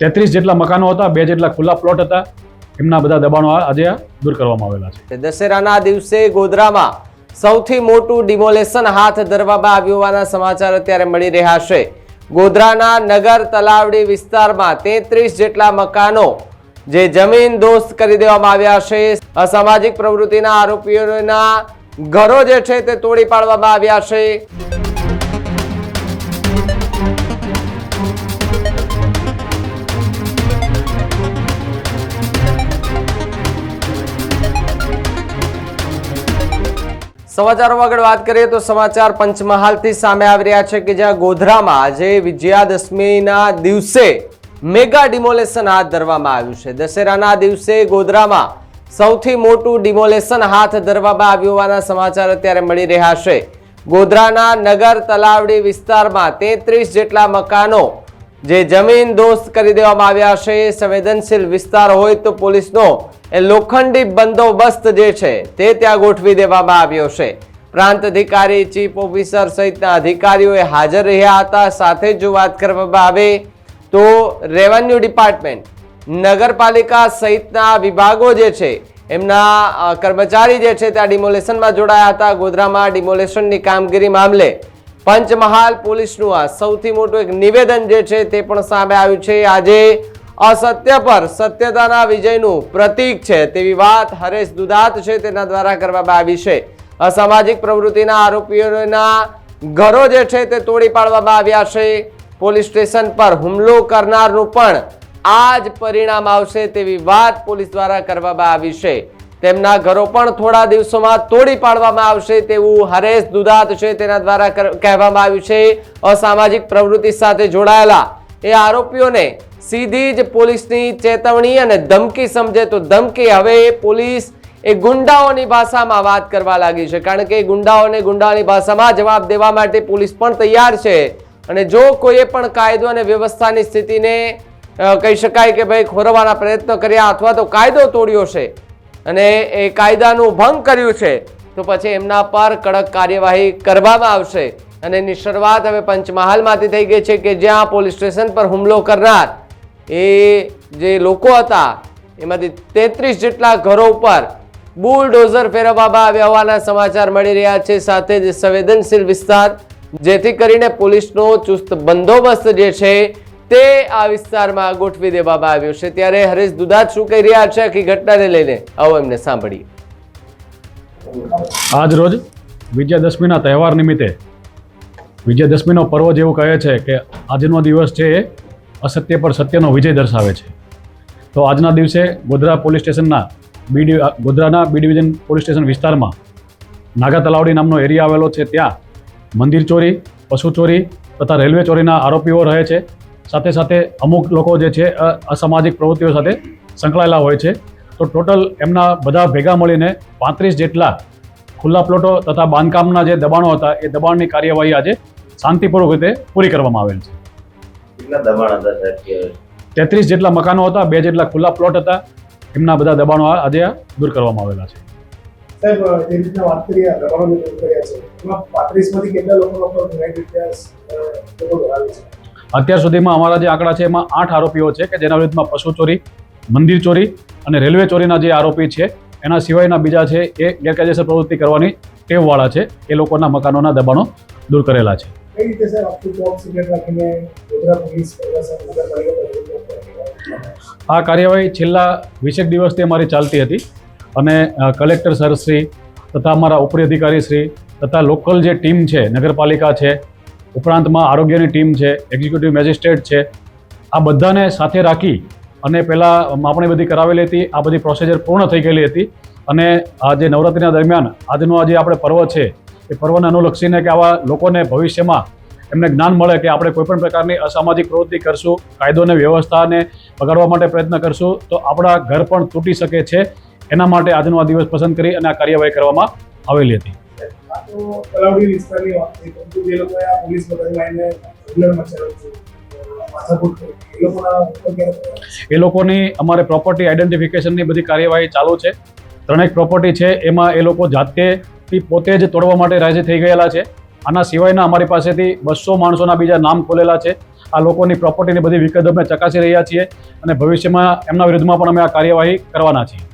તેત્રીસ જેટલા મકાનો હતા, બે જેટલા ખુલ્લા પ્લોટ હતા, એમના બધા દબાણો આજે દૂર કરવામાં આવેલા છે. દશેરાના દિવસે ગોધરામાં સૌથી મોટું ડિમોલેશન હાથ ધરવામાં આવ્યું હોવાના સમાચાર અત્યારે મળી રહ્યા છે. ગોધરાના નગર તલાવડી વિસ્તારમાં તેત્રીસ જેટલા મકાનો જે જમીન દોસ્ત કરી દેવામાં આવ્યા છે. અસામાજિક પ્રવૃત્તિના આરોપીઓના ઘરો જે છે તે તોડી પાડવામાં આવ્યા છે. સમાચારોમાં આગળ વાત કરીએ તો સમાચાર પંચમહાલથી સામે આવી રહ્યા છે કે જ્યાં ગોધરામાં આજે વિજયાદશમીના દિવસે મેગા ડિમોલેશન હાથ ધરવામાં આવ્યું છે. દશેરાના દિવસે ગોધરામાં સૌથી મોટું ડિમોલેશન હાથ ધરવામાં આવ્યું હોવાના સમાચાર અત્યારે મળી રહ્યા છે. ગોધરાના નગર તલાવડી વિસ્તારમાં તેત્રીસ જેટલા મકાનો જે જમીન દોસ્ત કરી દેવામાં આવ્યા છે. સંવેદનશીલ વિસ્તાર હોય તો પોલીસનો એ લોખંડી બંદોબસ્ત જે છે, તે ત્યાં ગોઠવી દેવામાં આવ્યો છે. પ્રાંત અધિકારી, ચીફ ઓફિસર સહિતના અધિકારીઓએ હાજર રહ્યા હતા. સાથે જ વાત કરવામાં આવે તો રેવન્યુ ડિપાર્ટમેન્ટ, નગરપાલિકા સહિતના વિભાગો જે છે, એમના કર્મચારી જે છે, ત્યાં ડિમોલેશનમાં જોડાયા હતા. ગોધરામાં ડિમોલેશનની કામગીરી મામલે પંચમહાલ પોલીસનું આ સૌથી મોટું એક નિવેદન જે છે, તે પણ સામે આવ્યું છે. આજે અસત્ય પર સત્યતાના વિજયનું પ્રતીક છે તેવી વાત હરેશ દુધાત છે તેના દ્વારા કરવામાં આવી છે. અસામાજિક પ્રવૃત્તિના આરોપીઓના ઘરો જે છે તે તોડી પાડવામાં આવ્યા છે. પોલીસ સ્ટેશન પર હુમલો કરનારનું પણ આ જ પરિણામ આવશે તેવી વાત પોલીસ દ્વારા કરવામાં આવી છે. તેમના ઘરો પણ થોડા દિવસોમાં તોડી પાડવામાં આવશે તેવું હરેશ દુધાત છે તેના દ્વારા કહેવામાં આવ્યું છે. અસામાજિક પ્રવૃત્તિ સાથે જોડાયેલા એ આરોપીઓને સીધી જ પોલીસની ચેતવણી અને ધમકી સમજે તો ધમકી હવે પોલીસ એ ગુંડાઓની ભાષામાં વાત કરવા લાગી છે. કારણ કે ગુંડાઓને ગુંડાઓની ભાષામાં જવાબ દેવા માટે પોલીસ પણ તૈયાર છે. અને જો કોઈએ પણ કાયદો અને વ્યવસ્થાની સ્થિતિને કહી શકાય કે ભાઈ ખોરવાના પ્રયત્નો કર્યા અથવા તો કાયદો તોડ્યો છે અને એ કાયદાનું ભંગ કર્યું છે, તો પછી એમના પર કડક કાર્યવાહી કરવામાં આવશે. અને એની શરૂઆત હવે પંચમહાલમાંથી થઈ ગઈ છે કે જ્યાં પોલીસ સ્ટેશન પર હુમલો કરનાર એ જે લોકો હતા, એમાંથી તેત્રીસ જેટલા ઘરો ઉપર બુલડોઝર ફેરવવામાં આવ્યા હોવાના સમાચાર મળી રહ્યા છે. સાથે જ સંવેદનશીલ વિસ્તાર, જેથી કરીને પોલીસનો ચુસ્ત બંદોબસ્ત જે છે તે આ વિસ્તારમાં ગોઠવી દેવામાં આવ્યો છે. ત્યારે હરેશ દુધાત શું કહી રહ્યા છે આખી ઘટનાને લઈને? આવો એમને સાંભળીએ. આજ રોજ વિજયાદશમીના તહેવાર નિમિત્તે, વિજયાદશમીનો પર્વ જેવું કહે છે કે આજનો દિવસ છે અસત્ય પર સત્યનો વિજય દર્શાવે છે. તો આજના દિવસે ગોધરા પોલીસ સ્ટેશનના બી ગોધરાના બી ડિવિઝન પોલીસ સ્ટેશન વિસ્તારમાં નાગા તલાવડી નામનો એરિયા આવેલો છે. ત્યાં મંદિર ચોરી, પશુ ચોરી તથા રેલવે ચોરીના આરોપીઓ રહે છે. સાથે સાથે અમુક લોકો જે છે અસામાજિક પ્રવૃત્તિઓ સાથે સંકળાયેલા હોય છે. તો ટોટલ એમના બધા ભેગા મળીને પાંત્રીસ જેટલા ખુલ્લા પ્લોટો તથા બાંધકામના જે દબાણો હતા, એ દબાણની કાર્યવાહી આજે શાંતિપૂર્વક રીતે પૂરી કરવામાં આવેલ છે. કેટલા દબાણ હતા સાહેબ કે તેત્રીસ જેટલા મકાનો હતા બે જેટલા ખુલ્લા પ્લોટ હતા. એમના બધા દબાણો આજે દૂર કરવામાં આવેલા છે. સાહેબ જે રીતના વાત કરી દબાણો દૂર કર્યા છે. એમાં પાંત્રીસ કેટલા લોકો પર ગુનાહિત ઇતિહાસ અ, લોકો ધરાવે છે? અત્યાર સુધીમાં અમારા જે આંકડા છે એમાં આઠ આરોપીઓ છે કે જેના વિરુદ્ધમાં પશુ ચોરી મંદિર ચોરી અને રેલવે ચોરીના જે આરોપી છે એના સિવાયના બીજા છે એ ગેરકાયદેસર પ્રવૃત્તિ કરવાની ટેવવાળા છે. એ લોકોના મકાનોના દબાણો દૂર કરેલા છે. કઈ રીતે સર આખું જોબ સિક્રેટ રાખીને ગોધરા પોલીસ આ કાર્યવાહી છેલ્લા વીસેક દિવસથી અમારી ચાલતી હતી અને કલેક્ટર સરશ્રી તથા અમારા ઉપરી અધિકારી શ્રી તથા લોકલ જે ટીમ છે, નગરપાલિકા છે, ઉપરાંતમાં આરોગ્યની ટીમ છે, એક્ઝિક્યુટિવ મેજિસ્ટ્રેટ છે, આ બધાને સાથે રાખી અને પહેલાં માપણી બધી કરાવેલી હતી, આ બધી પ્રોસિજર પૂર્ણ થઈ ગયેલી હતી અને આ જે નવરાત્રિના દરમિયાન આજનો આ જે આપણે પર્વ છે એ પર્વને અનુલક્ષીને કે આવા લોકોને ભવિષ્યમાં એમને જ્ઞાન મળે કે આપણે કોઈપણ પ્રકારની અસામાજિક પ્રવૃત્તિ કરશું કાયદોને વ્યવસ્થાને બગાડવા માટે પ્રયત્ન કરશું તો આપણા ઘર પણ તૂટી શકે છે. એના માટે આજનો આ દિવસ પસંદ કરી અને આ કાર્યવાહી કરવામાં આવેલી હતી. એ લોકોના અમારે પ્રોપર્ટી આઈડેન્ટિફિકેશનની બધી કાર્યવાહી ચાલુ છે. ત્રણેક પ્રોપર્ટી છે એમાં એ લોકો જાતેથી પોતે જ તોડવા માટે રાજી થઈ ગયેલા છે. આના સિવાયના અમારી પાસેથી બસો માણસોના બીજા નામ ખોલેલા છે. આ લોકોની પ્રોપર્ટીની બધી વિગત અમે ચકાસી રહ્યા છીએ અને ભવિષ્યમાં એમના વિરુદ્ધમાં પણ અમે આ કાર્યવાહી કરવાના છીએ.